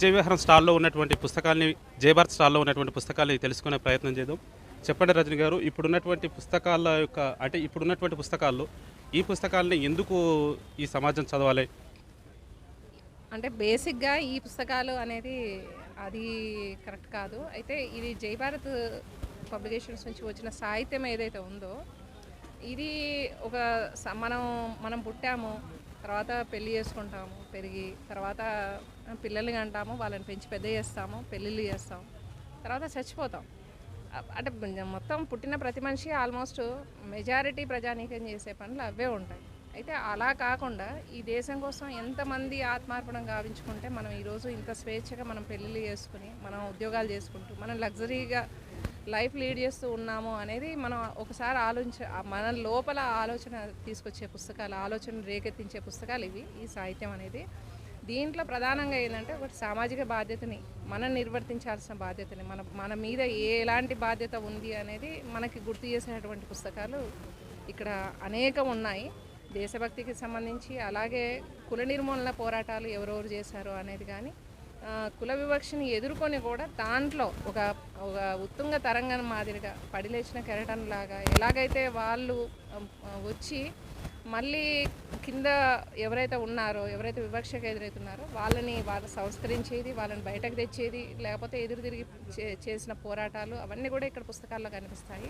జయవిహారం స్టాల్లో ఉన్నటువంటి పుస్తకాల్ని జయభారత్ స్టాల్లో ఉన్నటువంటి పుస్తకాల్ని తెలుసుకునే ప్రయత్నం చేద్దాం. చెప్పండి రజని గారు ఇప్పుడున్నటువంటి పుస్తకాల యొక్క అంటే ఇప్పుడున్నటువంటి పుస్తకాల్లో ఈ పుస్తకాలని ఎందుకు ఈ సమాజం చదవాలి? అంటే బేసిక్గా ఈ పుస్తకాలు అనేది అది కరెక్ట్ కాదు. అయితే ఇది జయభారత్ పబ్లికేషన్స్ నుంచి వచ్చిన సాహిత్యం ఏదైతే ఉందో ఇది ఒక మనం మనం పుట్టాము తర్వాత పెళ్ళి చేసుకుంటాము పెరిగి తర్వాత పిల్లల్ని అంటాము వాళ్ళని పెంచి పెద్ద చేస్తాము పెళ్ళిళ్ళు చేస్తాం తర్వాత చచ్చిపోతాం. అంటే మొత్తం పుట్టిన ప్రతి మనిషి ఆల్మోస్ట్ మెజారిటీ ప్రజానీకం చేసే పనులు అవే ఉంటాయి. అయితే అలా కాకుండా ఈ దేశం కోసం ఎంతమంది ఆత్మార్పణం గావించుకుంటే మనం ఈరోజు ఇంత స్వేచ్ఛగా మనం పెళ్ళిళ్ళు చేసుకుని మనం ఉద్యోగాలు చేసుకుంటూ మనం లగ్జరీగా లైఫ్ లీడ్ చేస్తూ ఉన్నాము అనేది మనం ఒకసారి ఆలోచించ మన లోపల ఆలోచన తీసుకొచ్చే పుస్తకాలు ఆలోచన రేకెత్తించే పుస్తకాలు ఇవి ఈ సాహిత్యం అనేది. దీంట్లో ప్రధానంగా ఏంటంటే ఒకటి సామాజిక బాధ్యతని మనం నిర్వర్తించాల్సిన బాధ్యతని మన మన మీద ఏ ఎలాంటి బాధ్యత ఉంది అనేది మనకి గుర్తు చేసినటువంటి పుస్తకాలు ఇక్కడ అనేకం ఉన్నాయి. దేశభక్తికి సంబంధించి అలాగే కుల నిర్మూలన పోరాటాలు ఎవరెవరు చేశారు అనేది కానీ కుల వివక్షని ఎదుర్కొని కూడా దాంట్లో ఒక ఒక ఉత్తుంగ తరంగం మాదిరిగా పడిలేచిన కెరటం లాగా ఎలాగైతే వాళ్ళు వచ్చి మళ్ళీ కింద ఎవరైతే ఉన్నారో ఎవరైతే వివక్షకు ఎదురవుతున్నారో వాళ్ళని వాళ్ళు సంస్కరించేది వాళ్ళని బయటకు తెచ్చేది లేకపోతే ఎదురు తిరిగి చే- చేసిన పోరాటాలు అవన్నీ కూడా ఇక్కడ పుస్తకాల్లో కనిపిస్తాయి.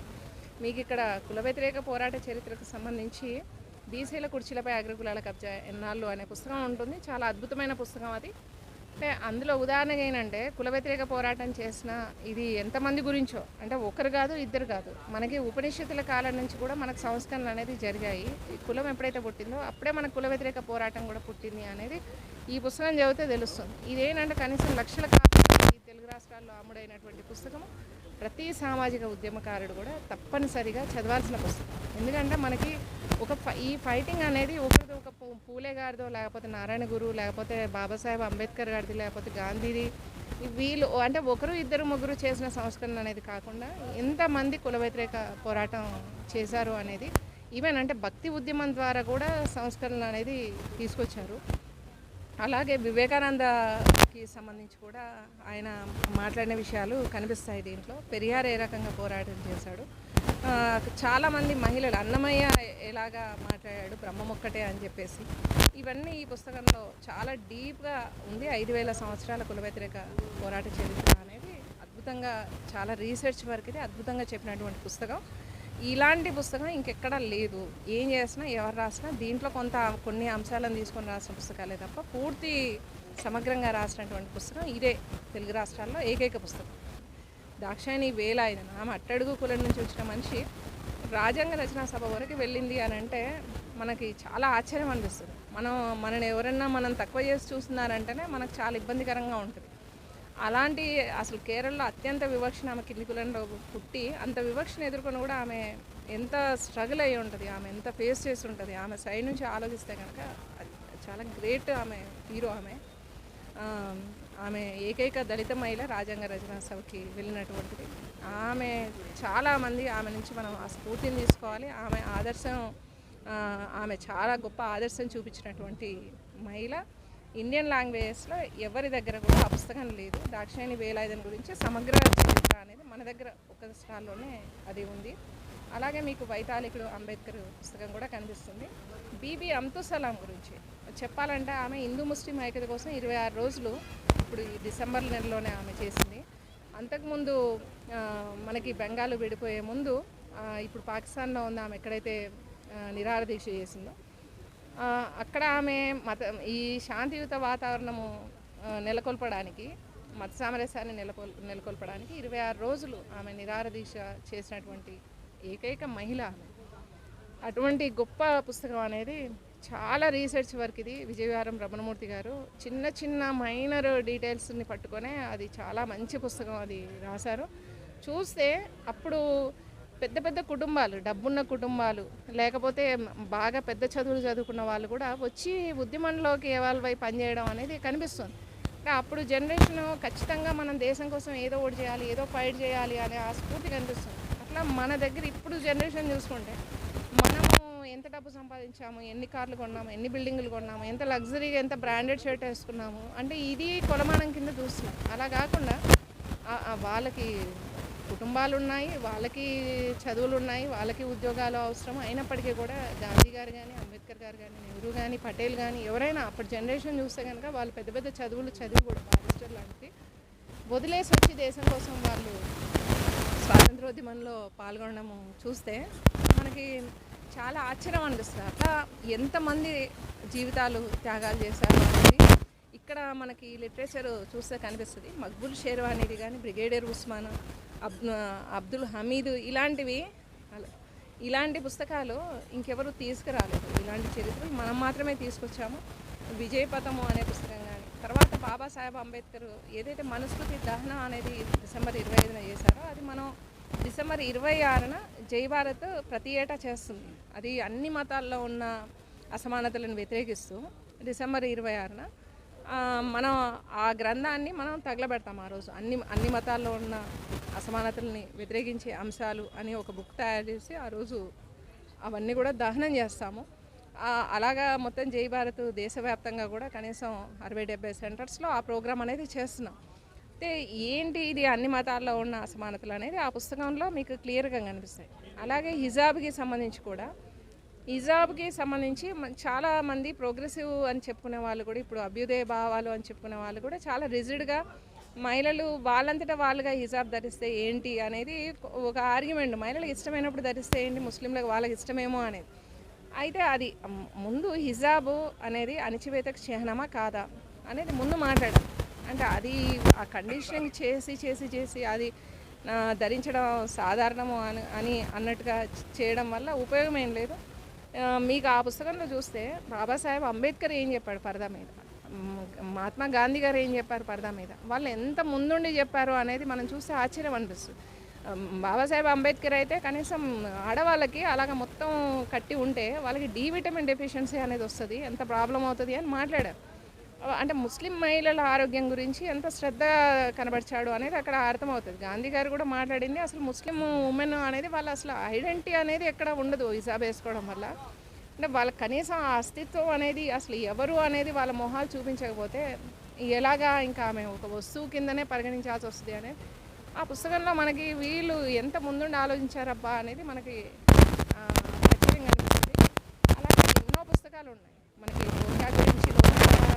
మీకు ఇక్కడ కుల వ్యతిరేక పోరాట చరిత్రకు సంబంధించి బీసీల కుర్చీలపై అగ్రకులాల కబ్జా ఎన్నాళ్ళు అనే పుస్తకం ఉంటుంది. చాలా అద్భుతమైన పుస్తకం అది. అంటే అందులో ఉదాహరణగా ఏంటంటే కుల వ్యతిరేక పోరాటం చేసిన ఇది ఎంతమంది గురించో అంటే ఒకరు కాదు ఇద్దరు కాదు. మనకి ఉపనిషత్తుల కాలం నుంచి కూడా మనకు సంస్కరణలు అనేది జరిగాయి. ఈ కులం ఎప్పుడైతే పుట్టిందో అప్పుడే మన కుల వ్యతిరేక పోరాటం కూడా పుట్టింది అనేది ఈ పుస్తకం చదివితే తెలుస్తుంది. ఇదేంటంటే కనీసం లక్షల కాలం ఈ తెలుగు రాష్ట్రాల్లో అమ్ముడైనటువంటి పుస్తకము. ప్రతి సామాజిక ఉద్యమకారుడు కూడా తప్పనిసరిగా చదవాల్సిన పుస్తకం. ఎందుకంటే మనకి ఒక ఈ ఫైటింగ్ అనేది ఒకరిది ఒక పూ- పూలే గారిదో లేకపోతే నారాయణ గురు లేకపోతే బాబాసాహెబ్ అంబేద్కర్ గారిది లేకపోతే గాంధీది వీళ్ళు అంటే ఒకరు ఇద్దరు ముగ్గురు చేసిన సంస్కరణ అనేది కాకుండా ఎంతమంది కుల వ్యతిరేక పోరాటం చేశారు అనేది ఈవెన్ అంటే భక్తి ఉద్యమం ద్వారా కూడా సంస్కరణ అనేది తీసుకొచ్చారు. అలాగే వివేకానందకి సంబంధించి కూడా ఆయన మాట్లాడిన విషయాలు కనిపిస్తాయి దీంట్లో. పెరియార్ ఏ రకంగా పోరాటం చేశాడు. చాలామంది మహిళలు అన్నమయ్య ఎలాగా మాట్లాడాడు బ్రహ్మమొక్కటే అని చెప్పేసి. ఇవన్నీ ఈ పుస్తకంలో చాలా డీప్గా ఉంది. ఐదు వేల సంవత్సరాల కుల వ్యతిరేక పోరాట చరిత్ర అనేది అద్భుతంగా చాలా రీసెర్చ్ వర్క్ ఇది అద్భుతంగా చెప్పినటువంటి పుస్తకం. ఇలాంటి పుస్తకం ఇంకెక్కడా లేదు. ఏం చేసినా ఎవరు రాసినా దీంట్లో కొంత కొన్ని అంశాలను తీసుకొని రాసిన పుస్తకాలే తప్ప పూర్తి సమగ్రంగా రాసినటువంటి పుస్తకం ఇదే తెలుగు రాష్ట్రాల్లో ఏకైక పుస్తకం. దాక్షాయణి వేలాయుధన ఆమె అట్టడుగు కులం నుంచి వచ్చిన మనిషి రాజ్యాంగ రచనా సభ వరకు వెళ్ళింది అని అంటే మనకి చాలా ఆశ్చర్యం అనిపిస్తుంది. మనం మనని ఎవరన్నా మనం తక్కువ చేసి చూస్తున్నారంటేనే మనకు చాలా ఇబ్బందికరంగా ఉంటుంది. అలాంటి అసలు కేరళలో అత్యంత వివక్షణ ఆమె కింది కులంలో పుట్టి అంత వివక్షను ఎదుర్కొని కూడా ఆమె ఎంత స్ట్రగుల్ అయ్యి ఉంటుంది ఆమె ఎంత ఫేస్ చేసి ఉంటుంది ఆమె సైడ్ నుంచి ఆలోచిస్తే కనుక చాలా గ్రేట్ ఆమె హీరో ఆమె. ఆమె ఏకైక దళిత మహిళ రాజ్యాంగ రచనా సభకి వెళ్ళినటువంటిది. ఆమె చాలామంది ఆమె నుంచి మనం ఆ స్ఫూర్తిని తీసుకోవాలి. ఆమె ఆదర్శం ఆమె చాలా గొప్ప ఆదర్శం చూపించినటువంటి మహిళ. ఇండియన్ లాంగ్వేజెస్లో ఎవరి దగ్గర కూడా ఆ పుస్తకం లేదు. దాక్షాయణి వేలాయుధం గురించి సమగ్ర చరిత్ర అనేది మన దగ్గర ఒక స్టాల్లోనే అది ఉంది. అలాగే మీకు వైతాళికుడు అంబేద్కర్ పుస్తకం కూడా కనిపిస్తుంది. బీబీ అమ్తు సలాం గురించి చెప్పాలంటే ఆమె హిందూ ముస్లిం ఐక్యత కోసం ఇరవై ఆరు రోజులు ఇప్పుడు ఈ డిసెంబర్ నెలలోనే ఆమె చేసింది. అంతకుముందు మనకి బెంగాల్ విడిపోయే ముందు ఇప్పుడు పాకిస్తాన్లో ఉన్న ఆమె ఎక్కడైతే ఆ, నిరాహార దీక్ష చేసిందో అక్కడ ఆమె మత ఈ శాంతియుత వాతావరణము నెలకొల్పడానికి మత సామరస్యాన్ని నెలకొల్ నెలకొల్పడానికి ఇరవై ఆరు రోజులు ఆమె నిరారదీశ చేసినటువంటి ఏకైక మహిళ ఆమె. అటువంటి గొప్ప పుస్తకం అనేది చాలా రీసెర్చ్ వర్క్ ఇది. విజయవారం రమణమూర్తి గారు చిన్న చిన్న మైనర్ డీటెయిల్స్ని పట్టుకొనే అది చాలా మంచి పుస్తకం అది రాశారు. చూస్తే అప్పుడు పెద్ద పెద్ద కుటుంబాలు డబ్బున్న కుటుంబాలు లేకపోతే బాగా పెద్ద చదువులు చదువుకున్న వాళ్ళు కూడా వచ్చి ఉద్యమంలోకి ఎవాల్వ్ అయి పనిచేయడం అనేది కనిపిస్తుంది. అప్పుడు జనరేషన్ ఖచ్చితంగా మనం దేశం కోసం ఏదో ఒకటి చేయాలి ఏదో ఫైట్ చేయాలి అనే ఆ స్ఫూర్తి కనిపిస్తుంది. అట్లా మన దగ్గర ఇప్పుడు జనరేషన్ చూసుకుంటే మనము ఎంత డబ్బు సంపాదించాము ఎన్ని కార్లు కొన్నాము ఎన్ని బిల్డింగులు కొన్నాము ఎంత లగ్జరీగా ఎంత బ్రాండెడ్ షర్ట్ వేసుకున్నాము అంటే ఇది కొలమానం కింద చూస్తున్నాం. అలా కాకుండా వాళ్ళకి కుటుంబాలు ఉన్నాయి వాళ్ళకి చదువులు ఉన్నాయి వాళ్ళకి ఉద్యోగాలు అవసరం అయినప్పటికీ కూడా గాంధీ గారు కానీ అంబేద్కర్ గారు కానీ నెహ్రూ కానీ పటేల్ కానీ ఎవరైనా అప్పటి జనరేషన్ చూస్తే కనుక వాళ్ళు పెద్ద పెద్ద చదువులు చదివి కూడా బారిస్టర్ లాంటివి వదిలేసి వచ్చి దేశం కోసం వాళ్ళు స్వాతంత్రోద్యమంలో పాల్గొనడము చూస్తే మనకి చాలా ఆశ్చర్యం అనిపిస్తుంది. అట్లా ఎంతమంది జీవితాలు త్యాగాలు చేశారు అనేది ఇక్కడ మనకి లిటరేచర్ చూస్తే కనిపిస్తుంది. మక్బుల్ షేర్వానీది కానీ బ్రిగేడియర్ ఉస్మాన్ అబ్దుల్ హమీద్ ఇలాంటివి అలా- ఇలాంటి పుస్తకాలు ఇంకెవరు తీసుకురాలేదు. ఇలాంటి చరిత్రలు మనం మాత్రమే తీసుకొచ్చాము. విజయపథము అనే పుస్తకం కానీ తర్వాత బాబాసాహెబ్ అంబేద్కర్ ఏదైతే మనుస్మృతి దహనం అనేది డిసెంబర్ ఇరవై ఐదున చేశారో అది మనం డిసెంబర్ ఇరవై ఆరున జై భారత్ ప్రతి ఏటా చేస్తుంది. అది అన్ని మతాల్లో ఉన్న అసమానతలను వ్యతిరేకిస్తూ డిసెంబర్ ఇరవై ఆరున మనం ఆ గ్రంథాన్ని మనం తగలబెడతాం ఆ రోజు. అన్ని అన్ని మతాల్లో ఉన్న అసమానతల్ని వ్యతిరేకించే అంశాలు అని ఒక బుక్ తయారు చేసి ఆ రోజు అవన్నీ కూడా దహనం చేస్తాము. అలాగా మొత్తం జై భారత్ దేశవ్యాప్తంగా కూడా కనీసం అరవై డెబ్బై సెంటర్స్లో ఆ ప్రోగ్రాం అనేది చేస్తున్నాం. అయితే ఏంటి ఇది అన్ని మతాల్లో ఉన్న అసమానతలు అనేది ఆ పుస్తకంలో మీకు క్లియర్గా కనిపిస్తాయి. అలాగే హిజాబ్కి సంబంధించి కూడా హిజాబ్కి సంబంధించి చాలా మంది ప్రోగ్రెసివ్ అని చెప్పుకునే వాళ్ళు కూడా ఇప్పుడు అభ్యుదయ భావాలు అని చెప్పుకునే వాళ్ళు కూడా చాలా రిజిడ్గా మహిళలు వాళ్ళంతటా వాళ్ళుగా హిజాబ్ ధరిస్తే ఏంటి అనేది ఒక ఆర్గ్యుమెంట్. మహిళలకు ఇష్టమైనప్పుడు ధరిస్తే ఏంటి ముస్లింలకు వాళ్ళకి ఇష్టమేమో అనేది. అయితే అది ముందు హిజాబు అనేది అణిచివేతకు చిహ్నమా కాదా అనేది ముందు మాట్లాడాలి అంటే అది ఆ కండిషనింగ్ చేసి చేసి చేసి అది ధరించడం సాధారణము అని అని అన్నట్టుగా చేయడం వల్ల ఉపయోగం ఏం లేదు. మీకు ఆ పుస్తకంలో చూస్తే బాబాసాహెబ్ అంబేద్కర్ ఏం చెప్పాడు పరదా మీద? మహాత్మా గాంధీ గారు ఏం చెప్పారు పరదా మీద? వాళ్ళు ఎంత ముందుండి చెప్పారు అనేది మనం చూస్తే ఆశ్చర్యం అనిపిస్తుంది. బాబాసాహెబ్ అంబేద్కర్ అయితే కనీసం ఆడవాళ్ళకి అలాగ మొత్తం కట్టి ఉంటే వాళ్ళకి డి విటమిన్ డెఫిషియన్సీ అనేది వస్తుంది ఎంత ప్రాబ్లం అవుతుంది అని మాట్లాడారు. అంటే ముస్లిం మహిళల ఆరోగ్యం గురించి ఎంత శ్రద్ధ కనబరిచాడు అనేది అక్కడ అర్థమవుతుంది. గాంధీ గారు కూడా మాట్లాడింది అసలు ముస్లిం ఉమెన్ అనేది వాళ్ళ అసలు ఐడెంటిటీ అనేది ఎక్కడ ఉండదు హిజాబ్ వేసుకోవడం వల్ల. అంటే వాళ్ళ కనీసం ఆ అస్తిత్వం అనేది అసలు ఎవరు అనేది వాళ్ళ మొహాలు చూపించకపోతే ఎలాగా ఇంకా ఆమె ఒక వస్తువు కిందనే పరిగణించాల్సి వస్తుంది అనేది ఆ పుస్తకంలో మనకి వీళ్ళు ఎంత ముందుండి ఆలోచించారబ్బా అనేది మనకి ఖచ్చితంగా అనిపిస్తుంది. అలాగే ఎన్నో పుస్తకాలు ఉన్నాయి. మనకి గురించి లోహా, ఆ,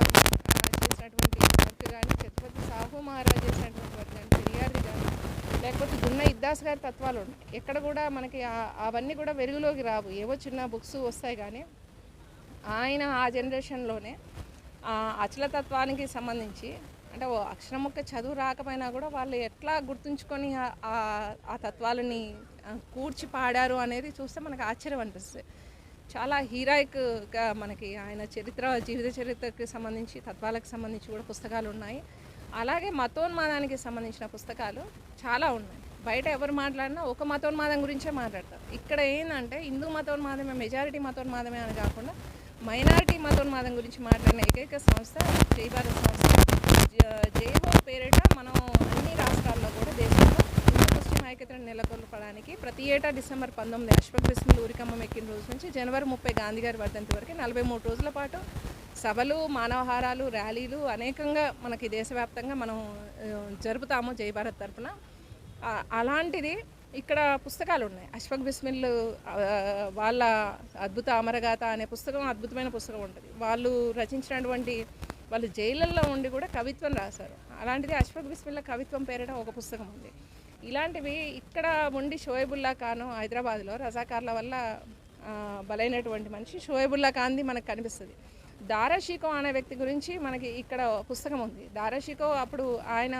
చేసినటువంటి వర్క్ కానీ ఛత్రపతి సాహు మహారాజ్ చేసినటువంటి వర్క్ కానీ పెరియార్ది కానీ లేకపోతే గారి తత్వాలు ఉన్నాయి. ఎక్కడ కూడా మనకి అవన్నీ కూడా వెలుగులోకి రావు. ఏవో చిన్న బుక్స్ వస్తాయి కానీ ఆయన ఆ జనరేషన్లోనే ఆ అచలతత్వానికి సంబంధించి అంటే ఓ అక్షరముక్క చదువు రాకపోయినా కూడా వాళ్ళు ఎట్లా గుర్తుంచుకొని ఆ- తత్వాలని కూర్చి పాడారు అనేది చూస్తే మనకు ఆశ్చర్యం అనిపిస్తుంది. చాలా హీరాయిక్గా మనకి ఆయన చరిత్ర జీవిత చరిత్రకి సంబంధించి తత్వాలకు సంబంధించి కూడా పుస్తకాలు ఉన్నాయి. అలాగే మతోన్మాదానికి సంబంధించిన పుస్తకాలు చాలా ఉన్నాయి. బయట ఎవరు మాట్లాడినా ఒక మతోన్మాదం గురించే మాట్లాడతారు. ఇక్కడ ఏంటంటే హిందూ మతోన్మాదమే మెజారిటీ మతోన్మాదమే అని కాకుండా మైనారిటీ మతోన్మాదం గురించి మాట్లాడిన ఏకైక సంస్థ జై భారత్ సంస్థ. జ- పేరిట మనం అన్ని రాష్ట్రాల్లో కూడా దేశంలో ముస్లిం ఐక్యతను నెలకొల్పడానికి ప్రతి ఏటా డిసెంబర్ పంతొమ్మిది అశ్వక్ బిస్మిల్ ఊరికమ్మం ఎక్కిన రోజు నుంచి జనవరి ముప్పై గాంధీ గారి వర్ధంతి వరకు నలభై మూడు రోజుల పాటు సభలు మానవహారాలు ర్యాలీలు అనేకంగా మనకి దేశవ్యాప్తంగా మనం జరుపుతాము జై భారత్ తరపున. అలాంటిది ఇక్కడ పుస్తకాలు ఉన్నాయి అశ్వక్ బిస్మిల్ వాళ్ళ అద్భుత అమరగాథ అనే పుస్తకం అద్భుతమైన పుస్తకం ఉంటుంది. వాళ్ళు రచించినటువంటి వాళ్ళు జైళ్ళల్లో ఉండి కూడా కవిత్వం రాశారు. అలాంటిది అశ్వక్ బిస్మిల్ల కవిత్వం పేరిట ఒక పుస్తకం ఉంది. ఇలాంటివి ఇక్కడ ఉండి షోయబుల్లా ఖాను హైదరాబాద్లో రజాకార్ల వల్ల బలైనటువంటి మనిషి షోయబుల్లా ఖాన్ది మనకు కనిపిస్తుంది. దారాషికో అనే వ్యక్తి గురించి మనకి ఇక్కడ పుస్తకం ఉంది. దారాషికో అప్పుడు ఆయన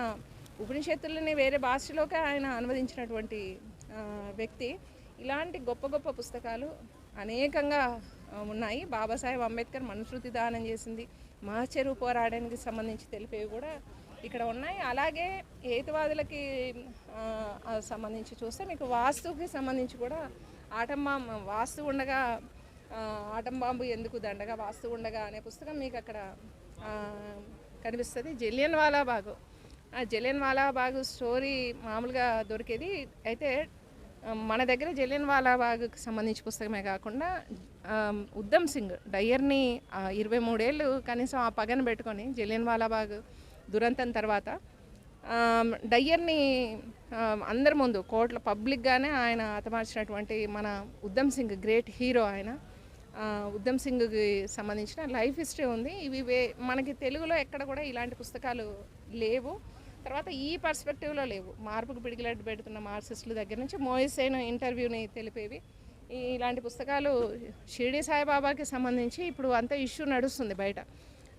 ఉపనిషత్తులని వేరే భాషలోకి ఆయన అనువదించినటువంటి వ్యక్తి. ఇలాంటి గొప్ప గొప్ప పుస్తకాలు అనేకంగా ఉన్నాయి. బాబాసాహెబ్ అంబేద్కర్ మనుశృతి దానం చేసింది మహచెరువు పోరాడానికి సంబంధించి తెలిపేవి కూడా ఇక్కడ ఉన్నాయి. అలాగే హేతువాదులకి సంబంధించి చూస్తే మీకు వాస్తుకి సంబంధించి కూడా ఆటంబాంబ వాస్తు ఉండగా ఆటంబాంబు ఎందుకు దండగా వాస్తు ఉండగా అనే పుస్తకం మీకు అక్కడ కనిపిస్తుంది. జలియన్ వాలా బాగు. జలియన్ వాలాబాగ్ స్టోరీ మామూలుగా దొరికేది. అయితే మన దగ్గర జలియన్ వాలాబాగ్కి సంబంధించి పుస్తకమే కాకుండా ఉద్దమ్ సింగ్ డయ్యర్ని ఇరవై మూడేళ్ళు కనీసం ఆ పగన పెట్టుకొని జలియన్ వాలాబాగ్ దురంతం తర్వాత డయ్యర్ని అందరి ముందు కోట్ల పబ్లిక్గానే ఆయన హతమార్చినటువంటి మన ఉద్దమ్ సింగ్ గ్రేట్ హీరో ఆయన. ఉద్దమ్ సింగ్కి సంబంధించిన లైఫ్ హిస్టరీ ఉంది. ఇవి వే మనకి తెలుగులో ఎక్కడ కూడా ఇలాంటి పుస్తకాలు లేవు. తర్వాత ఈ పర్స్పెక్టివ్లో లేవు. మార్పుకు పిడికిలడ్డు పెడుతున్న మార్క్సిస్టుల దగ్గర నుంచి మోయిసైన్ ఇంటర్వ్యూని తెలిపేవి. ఇలాంటి పుస్తకాలు షిరిడి సాయిబాబాకి సంబంధించి ఇప్పుడు అంత ఇష్యూ నడుస్తుంది బయట.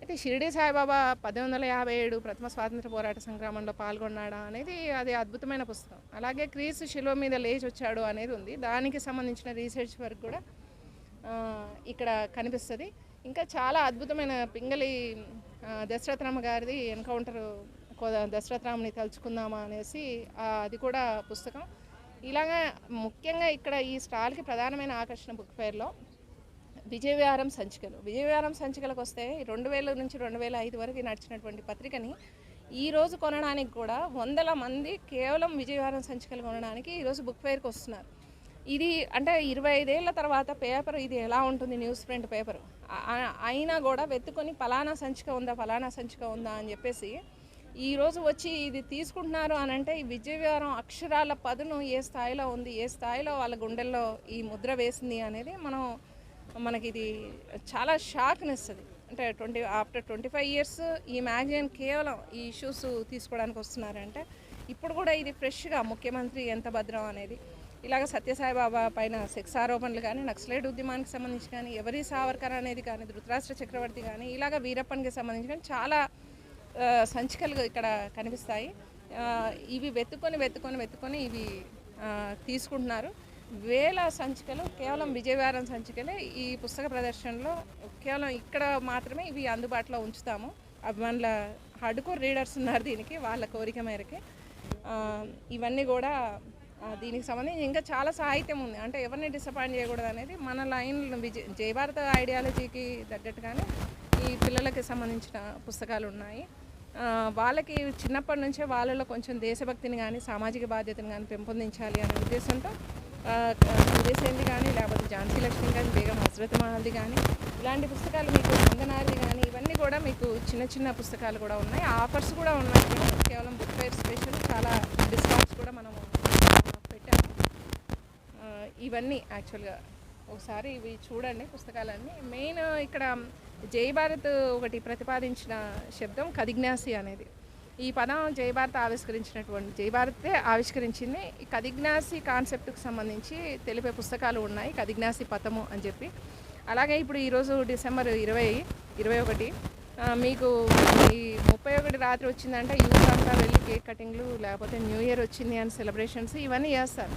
అయితే షిరిడి సాయిబాబా పద్దెనిమిది వందల యాభై ఏడు ప్రథమ స్వాతంత్ర పోరాట సంగ్రామంలో పాల్గొన్నాడా అనేది అది అద్భుతమైన పుస్తకం. అలాగే క్రీస్తు శిలువ మీద లేచి వచ్చాడు అనేది ఉంది. దానికి సంబంధించిన రీసెర్చ్ వర్క్ కూడా ఇక్కడ కనిపిస్తుంది. ఇంకా చాలా అద్భుతమైన పింగళి ఆ, దశరథరామ గారిది ఎన్కౌంటర్ దశరథరాముని తలుచుకుందామా అనేసి అది కూడా పుస్తకం. ఇలాగా ముఖ్యంగా ఇక్కడ ఈ స్టాల్కి ప్రధానమైన ఆకర్షణ బుక్ ఫేర్లో విజయవిహారం సంచికలు. విజయవారం సంచికలకు వస్తే రెండు వేల నుంచి రెండు వేల ఐదు వరకు నడిచినటువంటి పత్రికని ఈరోజు కొనడానికి కూడా వందల మంది కేవలం విజయవారం సంచికలు కొనడానికి ఈరోజు బుక్ ఫేర్కి వస్తున్నారు. ఇది అంటే ఇరవై ఐదేళ్ళ తర్వాత పేపర్ ఇది ఎలా ఉంటుంది న్యూస్ ప్రింట్ పేపర్? అయినా కూడా వెతుకొని ఫలానా సంచిక ఉందా ఫలానా సంచిక ఉందా అని చెప్పేసి ఈరోజు వచ్చి ఇది తీసుకుంటున్నారు అని అంటే ఈ విజయవారం అక్షరాల పదును ఏ స్థాయిలో ఉంది ఏ స్థాయిలో వాళ్ళ గుండెల్లో ఈ ముద్ర వేసింది అనేది మనం మనకి ఇది చాలా షాక్ని ఇస్తుంది అంటే twenty after twenty five years ఈ మ్యాగజైన్ కేవలం ఈ ఇష్యూస్ తీసుకోవడానికి వస్తున్నారంటే ఇప్పుడు కూడా ఇది ఫ్రెష్గా ముఖ్యమంత్రి ఎంత భద్రం అనేది ఇలాగ సత్యసాయి బాబా పైన సెక్స్ ఆరోపణలు కానీ నక్సలైట్ ఉద్యమానికి సంబంధించి కానీ ఎవరి సావర్కర్ అనేది కానీ ధృతరాష్ట్ర చక్రవర్తి కానీ ఇలాగ వీరప్పన్కి సంబంధించి కానీ చాలా సంచికలు ఇక్కడ కనిపిస్తాయి. ఇవి వెతుకొని వెతుకొని వెతుకొని ఇవి తీసుకుంటున్నారు. వేల సంచికలు కేవలం విజయవారం సంచికలే ఈ పుస్తక ప్రదర్శనలో కేవలం ఇక్కడ మాత్రమే ఇవి అందుబాటులో ఉంచుతాము. అభిమానుల హడ్కోర్ రీడర్స్ ఉన్నారు దీనికి వాళ్ళ కోరిక మేరకి. ఇవన్నీ కూడా దీనికి సంబంధించి ఇంకా చాలా సాహిత్యం ఉంది. అంటే ఎవరిని డిసప్పాయింట్ చేయకూడదు అనేది మన లైన్ విజయ జయభారత ఐడియాలజీకి తగ్గట్టుగానే ఈ పిల్లలకి సంబంధించిన పుస్తకాలు ఉన్నాయి వాళ్ళకి చిన్నప్పటి నుంచే వాళ్ళలో కొంచెం దేశభక్తిని కానీ సామాజిక బాధ్యతను కానీ పెంపొందించాలి అనే ఉద్దేశంతో ఆ, కానీ లేకపోతే ఝాన్సీ లక్ష్మి కానీ బేగం హజరత్ మహల్ది కానీ ఇలాంటి పుస్తకాలు మీకు వందనాది కానీ ఇవన్నీ కూడా మీకు చిన్న చిన్న పుస్తకాలు కూడా ఉన్నాయి. ఆఫర్స్ కూడా ఉన్నాయి. కేవలం బుక్ ఫైర్ స్పెషల్ చాలా డిస్కౌంట్స్ కూడా మనము పెట్టాము. ఇవన్నీ యాక్చువల్గా ఒకసారి ఇవి చూడండి పుస్తకాలన్నీ. మెయిన్ ఇక్కడ జై భారత్ ఒకటి ప్రతిపాదించిన శబ్దం కదిజ్ఞాసి అనేది. ఈ పదం జై భారత్ ఆవిష్కరించినటువంటి జై భారతే ఆవిష్కరించింది. ఈ కదిజ్ఞాసి కాన్సెప్ట్కి సంబంధించి తెలిపే పుస్తకాలు ఉన్నాయి కదిజ్ఞాసి పథము అని చెప్పి. అలాగే ఇప్పుడు ఈరోజు డిసెంబర్ ఇరవై ఇరవై ఒకటి మీకు ఈ ముప్పై ఒకటి రాత్రి వచ్చిందంటే యూత్ అంతా వెళ్ళి కేక్ కటింగ్లు లేకపోతే న్యూ ఇయర్ వచ్చింది అని సెలబ్రేషన్స్ ఇవన్నీ చేస్తారు.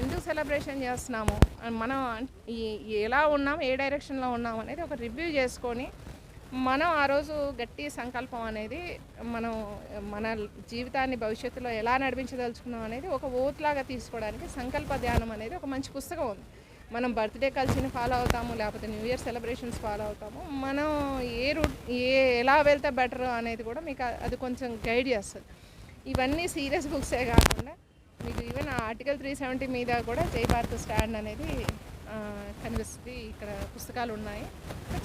ఎందుకు సెలబ్రేషన్ చేస్తున్నాము? మనం ఎలా ఉన్నాం ఏ డైరెక్షన్లో ఉన్నాం అనేది ఒక రివ్యూ చేసుకొని మనం ఆ రోజు గట్టి సంకల్పం అనేది మనం మన జీవితాన్ని భవిష్యత్తులో ఎలా నడిపించదలుచుకున్నాం అనేది ఒక ఓట్లాగా తీసుకోవడానికి సంకల్ప ధ్యానం అనేది ఒక మంచి పుస్తకం ఉంది. మనం బర్త్డే కల్చర్ని ఫాలో అవుతాము లేకపోతే న్యూ ఇయర్ సెలబ్రేషన్స్ ఫాలో అవుతాము. మనం ఏ రూట్ ఏ ఎలా వెళ్తే బెటర్ అనేది కూడా మీకు అది కొంచెం గైడ్ చేస్తుంది. ఇవన్నీ సీరియస్ బుక్సే కాకుండా మీకు ఈవెన్ ఆర్టికల్ త్రీ సెవెంటీ మీద కూడా జై భారత్ స్టాండ్ అనేది కనిపిస్తుంది. ఇక్కడ పుస్తకాలు ఉన్నాయి.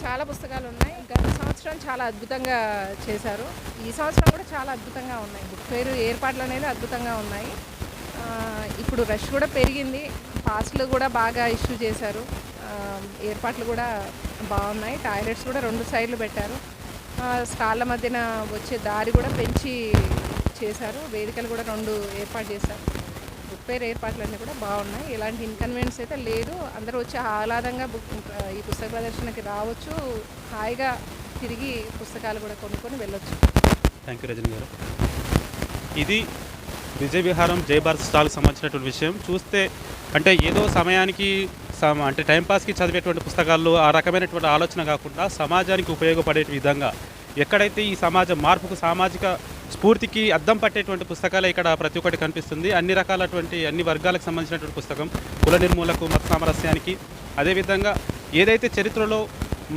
చాలా పుస్తకాలు ఉన్నాయి. గత సంవత్సరం చాలా అద్భుతంగా చేశారు. ఈ సంవత్సరం కూడా చాలా అద్భుతంగా ఉన్నాయి. బుక్ ఫెయిర్ ఏర్పాట్లు అనేది అద్భుతంగా ఉన్నాయి. ఇప్పుడు రష్ కూడా పెరిగింది. పాస్లు కూడా బాగా ఇష్యూ చేశారు. ఏర్పాట్లు కూడా బాగున్నాయి. టాయిలెట్స్ కూడా రెండు సైడ్లు పెట్టారు. స్టాళ్ళ మధ్యన వచ్చే దారి కూడా పెంచి చేశారు. వేదికలు కూడా రెండు ఏర్పాటు చేశారు. బుక్ ఏర్పాట్లన్నీ కూడా బాగున్నాయి. ఎలాంటి ఇన్కన్వీనియన్స్ అయితే లేదు. అందరూ వచ్చి ఆహ్లాదంగా బుక్ ఈ పుస్తక ప్రదర్శనకి రావచ్చు. హాయిగా తిరిగి పుస్తకాలు కూడా కొనుక్కొని వెళ్ళొచ్చు. థ్యాంక్ యూ రజని గారు. ఇది విజయ విహారం జై భారత్ స్టాల్కి సంబంధించినటువంటి విషయం. చూస్తే అంటే ఏదో సమయానికి అంటే టైంపాస్కి చదివేటువంటి పుస్తకాల్లో ఆ రకమైనటువంటి ఆలోచన కాకుండా సమాజానికి ఉపయోగపడే విధంగా ఎక్కడైతే ఈ సమాజ మార్పుకు సామాజిక స్ఫూర్తికి అద్దం పట్టేటువంటి పుస్తకాలే ఇక్కడ ప్రతి ఒక్కటి కనిపిస్తుంది. అన్ని రకాలటువంటి అన్ని వర్గాలకు సంబంధించినటువంటి పుస్తకం కుల నిర్మూలకు మత సామరస్యానికి. అదేవిధంగా ఏదైతే చరిత్రలో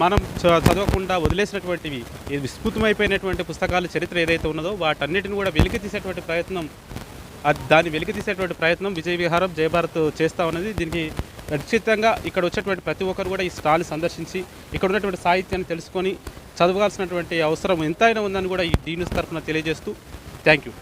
మనం చదవకుండా వదిలేసినటువంటివి విస్తృతమైపోయినటువంటి పుస్తకాలు చరిత్ర ఏదైతే ఉన్నదో వాటన్నిటిని కూడా వెలికి తీసేటువంటి ప్రయత్నం దాన్ని వెలికి తీసేటువంటి ప్రయత్నం విజయ విహారం జయభారత్ చేస్తూ ఉన్నది. దీనికి ఖచ్చితంగా ఇక్కడ వచ్చేటువంటి ప్రతి ఒక్కరు కూడా ఈ స్టాల్ని సందర్శించి ఇక్కడ ఉన్నటువంటి సాహిత్యాన్ని తెలుసుకొని చదవాల్సినటువంటి అవసరం ఎంతైనా ఉందని కూడా ఈ దీని తరఫున తెలియజేస్తూ థ్యాంక్ యూ.